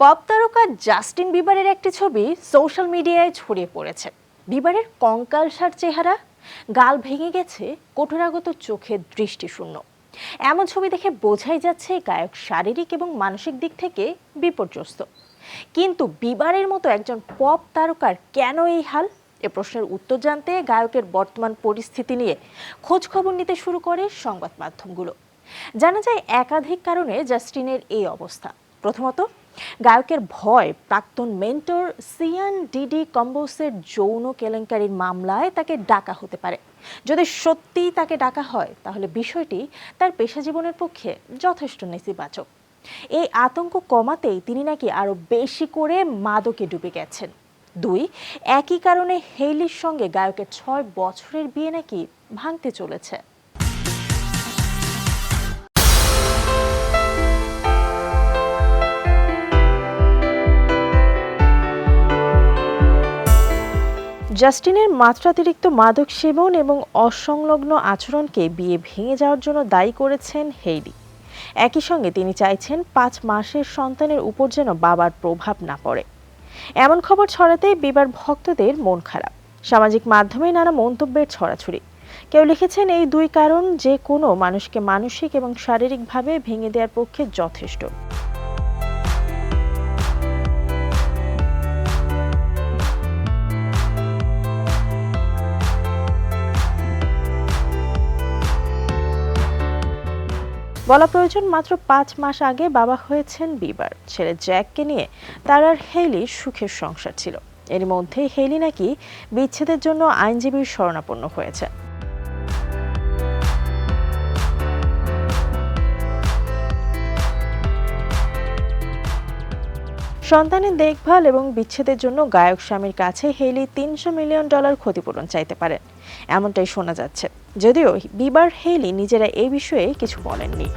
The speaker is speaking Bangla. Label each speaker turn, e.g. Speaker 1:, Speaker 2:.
Speaker 1: পপ তারকা জাস্টিন বিবারের একটি ছবি সোশ্যাল মিডিয়ায় ছড়িয়ে পড়েছে। বিবারের কঙ্কালসার চেহারা, গাল ভেঙে গেছে, কঠোরাগত চোখের দৃষ্টিশূন্য। এমন ছবি দেখে বোঝাই যাচ্ছে গায়ক শারীরিক এবং মানসিক দিক থেকে বিপর্যস্ত। কিন্তু বিবারের মতো একজন পপ তারকার কেন এই হাল? এ প্রশ্নের উত্তর জানতে গায়কের বর্তমান পরিস্থিতি নিয়ে খোঁজ খবর নিতে শুরু করে সংবাদ মাধ্যমগুলো। জানা যায় একাধিক কারণে জাস্টিনের এই অবস্থা। প্রথমত গায়কের ভয়, প্রাক্তন মেন্টর সিয়ান ডিডি কম্বোসের যৌন কেলেঙ্কারির মামলায় তাকে ডাকা হতে পারে। যদি সত্যিই তাকে ডাকা হয়, তাহলে বিষয়টি তার পেশা জীবনের পক্ষে যথেষ্ট নেতিবাচক। এই আতঙ্ক কমাতেই তিনি নাকি আরও বেশি করে মাদকে ডুবে গেছেন। দুই, একই কারণে হেইলির সঙ্গে গায়কের ছয় বছরের বিয়ে নাকি ভাঙতে চলেছে। জাস্টিনের মাত্রাতিরিক্ত মাদক সেবন এবং অসংলগ্ন আচরণকে বিয়ে ভেঙে যাওয়ার জন্য দায়ী করেছেন হেইলি একই সঙ্গে তিনি চাইছেন পাঁচ মাসের সন্তানের উপর যেন বাবার প্রভাব না পড়ে। এমন খবর ছড়াতেই বিবার ভক্তদের মন খারাপ। সামাজিক মাধ্যমে নানা মন্তব্যের ছড়াছড়ি। কেউ লিখেছেন, এই দুই কারণ যে কোনো মানুষকে মানসিক এবং শারীরিকভাবে ভেঙে দেওয়ার পক্ষে যথেষ্ট। বলা প্রয়োজন, মাত্র পাঁচ মাস আগে বাবা হয়েছেন বিবার। ছেলে জ্যাককে নিয়ে তার আর হেইলি সুখের সংসার ছিল। এর মধ্যে হেইলি নাকি বিচ্ছেদের জন্য আইনজীবীর শরণাপন্ন হয়েছে। সন্তানের দেখভাল এবং বিচ্ছেদের জন্য গায়ক স্বামীর কাছে হেইলি তিনশো মিলিয়ন ডলার ক্ষতিপূরণ চাইতে পারেন। এমনটাই শোনা যাচ্ছে। যদিও বিবার হেলি নিজেরা এই বিষয়ে কিছু বলেননি।